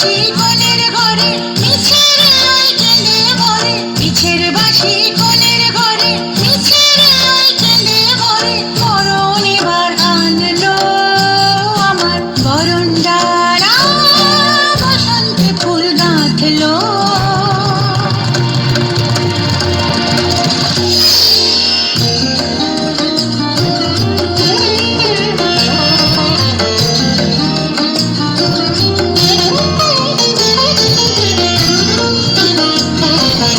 বাঁশি কোণের ঘরে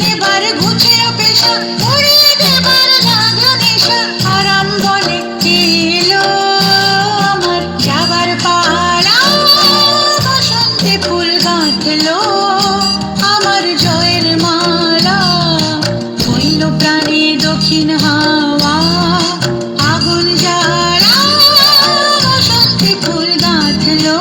নেবার ঘুচের পেশা, উড়িয়ে দেবার লাগল নেশা। আরাম বনে এলো আমার যাবার বসন্তে ফুল গাঁথলো আমার জয়ের মালা। হইল প্রাণী দক্ষিণ হাওয়া, আগুন যারা বসন্তে ফুল গাঁথলো